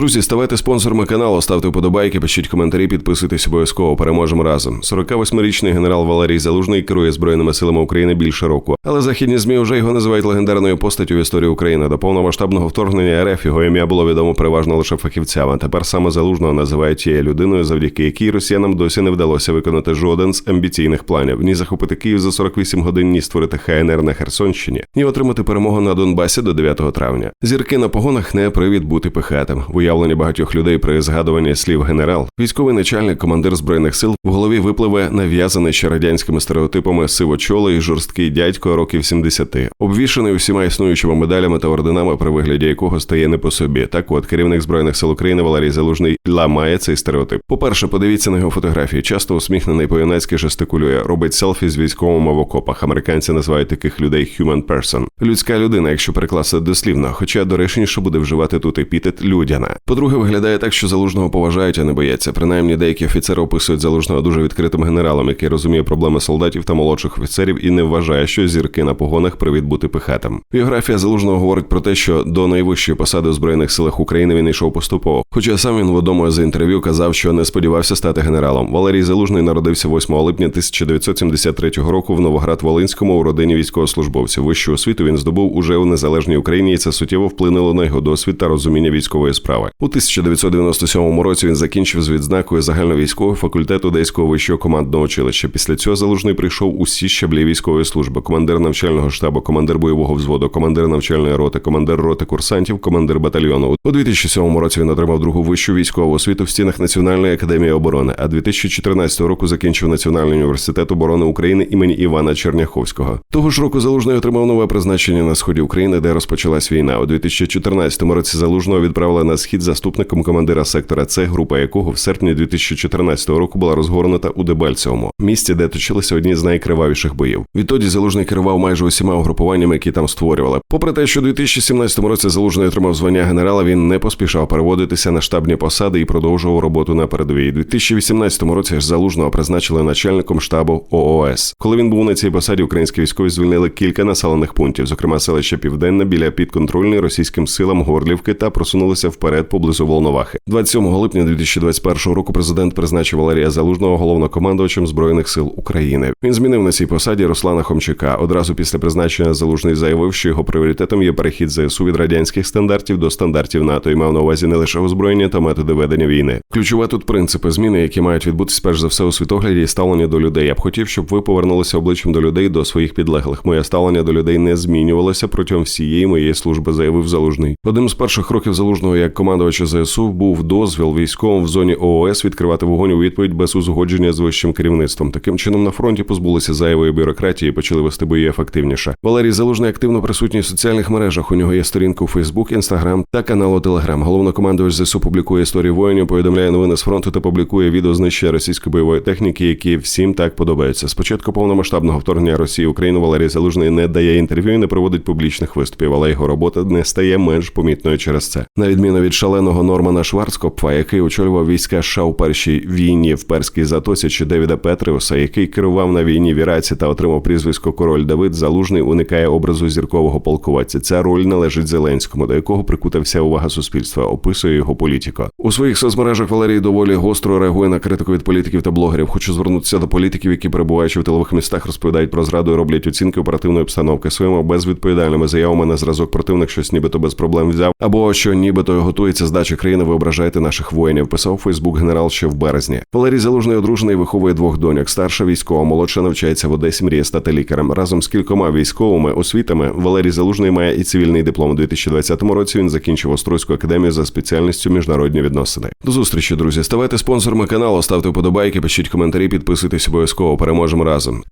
Друзі, ставайте спонсорами каналу, ставте вподобайки, пишіть коментарі, підписуйтесь обов'язково. Переможемо разом. 48-річний генерал Валерій Залужний керує збройними силами України більше року. Але західні змі вже його називають легендарною постаттю в історії України. До повномасштабного вторгнення РФ його ім'я було відомо переважно лише фахівцям. Тепер саме залужного називають тією людиною, завдяки якій росіянам досі не вдалося виконати жоден з амбіційних планів ні захопити Київ за 48 годин, ні створити ХНР на Херсонщині, ні отримати перемогу на Донбасі до 9 травня. Зірки на погонах не привід бути пихатим. В уявленні багатьох людей при згадуванні слів генерал, військовий начальник, командир збройних сил в голові випливе нав'язаний ще радянськими стереотипами сивочолий жорсткий дядько років 70, обвішаний усіма існуючими медалями та орденами, при вигляді якого стає не по собі. Так от керівник збройних сил України Валерій Залужний ламає цей стереотип. По перше, подивіться на його фотографії. Часто усміхнений по-юнацьки жестикулює, робить селфі з військовими в окопах. Американці називають таких людей human person. людська людина, якщо перекласти дослівно. Хоча доречніше буде вживати тут епітет людяна. По-друге, виглядає так, що залужного поважають, а не бояться. Принаймні, деякі офіцери описують залужного дуже відкритим генералом, який розуміє проблеми солдатів та молодших офіцерів і не вважає, що зірки на погонах привід бути пихатим. Біографія залужного говорить про те, що до найвищої посади у збройних силах України він йшов поступово. Хоча сам він в одному з інтерв'ю казав, що не сподівався стати генералом. Валерій Залужний народився 8 липня 1973 року в Новоград-Волинському у родині військовослужбовців. Вищу освіту він здобув уже у незалежній Україні, і це суттєво вплинуло на його досвід та розуміння військової справи. У 1997 році він закінчив з відзнакою загальновійськового факультету Одеського вищого командного училища. Після цього залужний прийшов усі щаблі військової служби: командир навчального штабу, командир бойового взводу, командир навчальної роти, командир роти курсантів, командир батальйону. У 2007 році він отримав другу вищу військову освіту в стінах Національної академії оборони. А 2014 року закінчив Національний університет оборони України імені Івана Черняховського. Того ж року залужний отримав нове призначення на сході України, де розпочалась війна. У 2014 році залужного відправили на схід заступником командира сектора С, група якого в серпні 2014 року була розгорнута у Дебальцевому, місці, де точилися одні з найкривавіших боїв. Відтоді залужний керував майже усіма угрупуваннями, які там створювали. Попри те, що у 2017 році залужний отримав звання генерала, він не поспішав переводитися на штабні посади і продовжував роботу на передовій. У 2018 році залужного призначили начальником штабу ООС. Коли він був на цій посаді, українські військові звільнили кілька населених пунктів, зокрема селище Південне біля підконтрольної російським силам Горлівки, та просунулися вперед поблизу Волновахи. 27 липня 2021 року президент призначив Валерія Залужного головнокомандувачем збройних сил України. Він змінив на цій посаді Руслана Хомчака. Одразу після призначення залужний заявив, що його пріоритетом є перехід ЗСУ від радянських стандартів до стандартів НАТО і мав на увазі не лише озброєння та методи ведення війни. Ключова тут принципи зміни, які мають відбутися перш за все у світогляді і ставлення до людей. Я б хотів, щоб ви повернулися обличчям до людей до своїх підлеглих. Моє ставлення до людей не змінювалося протягом всієї моєї служби, заявив залужний. Одним з перших років залужного як командувача ЗСУ був дозвіл військовим в зоні ООС відкривати вогонь у відповідь без узгодження з вищим керівництвом. Таким чином на фронті позбулися зайвої бюрократії, і почали вести бої ефективніше. Валерій Залужний активно присутній в соціальних мережах. У нього є сторінка у Фейсбук, Інстаграм та канал у Телеграм. Головнокомандувач ЗСУ публікує історії воїнів, повідомляє новини з фронту та публікує відео знищення російської бойової техніки, які всім так подобаються. Спочатку повномасштабного вторгнення Росії в Україну Валерій Залужний не дає інтерв'ю і не проводить публічних виступів, але його робота не стає менш помітною через це. На відміну від шаленого Нормана Шварцкопфа, який очолював війська США у першій війні в перській затоці, чи Девіда Петреуса, який керував на війні в Іраці та отримав прізвисько Король Давид, залужний уникає образу зіркового полководця. Ця роль належить Зеленському, до якого прикута вся увага суспільства, описує його політико. У своїх соцмережах Валерій доволі гостро реагує на критику від політиків та блогерів. Хочу звернутися до політиків, які перебуваючи в тилових містах, розповідають про зраду і роблять оцінки оперативної обстановки своїми безвідповідальними заявами на зразок противник щось нібито без проблем взяв, або що нібито готується здача країни. Ви ображаєте наших воїнів. Писав Фейсбук генерал ще в березні. Валерій Залужний одружений виховує двох доньок. Старша військова, молодша навчається в Одесі. Мріє стати лікарем. Разом з кількома військовими освітами Валерій Залужний має і цивільний диплом. У 2020 році він закінчив Острозьку академію за спеціальністю міжнародні відносини. До зустрічі, друзі. Ставайте спонсорами каналу, ставте вподобайки, пишіть коментарі, підписуйтесь обов'язково. Переможемо разом.